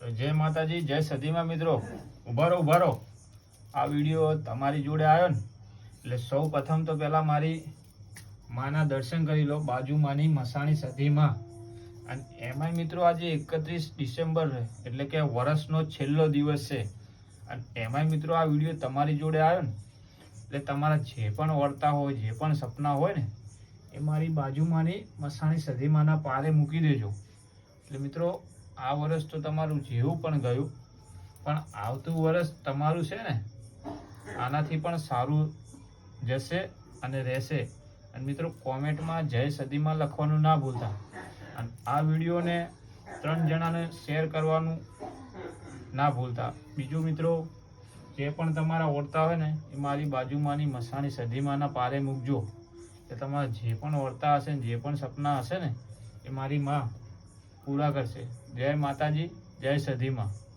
જય માતાજી, જય સદીમાં મિત્રો. ઉભારો ઉભારો આ વીડિયો તમારી જોડે આવ્યો ને, એટલે સૌ પ્રથમ તો પહેલાં મારી માના દર્શન કરી લો, બાજુમાંની મસાણી સદીમાં અને એમાંય મિત્રો આજે એકત્રીસ ડિસેમ્બર એટલે કે વર્ષનો છેલ્લો દિવસ છે. અને એમાંય મિત્રો આ વીડિયો તમારી જોડે આવ્યો ને, એટલે તમારા જે પણ વર્તા હોય, જે પણ સપના હોય ને, એ મારી બાજુમાંની મસાણી સદીમાના પારે મૂકી દેજો. એટલે મિત્રો આ વર્ષ તો તમારું જેવું પણ ગયું. પણ આવતું વર્ષ તમારું છે ને? આનાથી પણ સારું જશે અને રહેશે. અને મિત્રો, કોમેન્ટમાં જય સદીમાં લખવાનું ના ભૂલતા. અને આ વિડીયોને ત્રણ જણાને શેર કરવાનું ના ભૂલતા. બીજું મિત્રો, જે પણ તમારા ઓળતા હોય ને, એ મારી બાજુમાંની મસાણી સદીમાના પારે મૂકજો. કે તમારા જે પણ ઓળતા હશે ને, જે પણ સપના હશે ને, એ મારી માં પૂરા કરશે. જય માતાજી જય સધીમાં.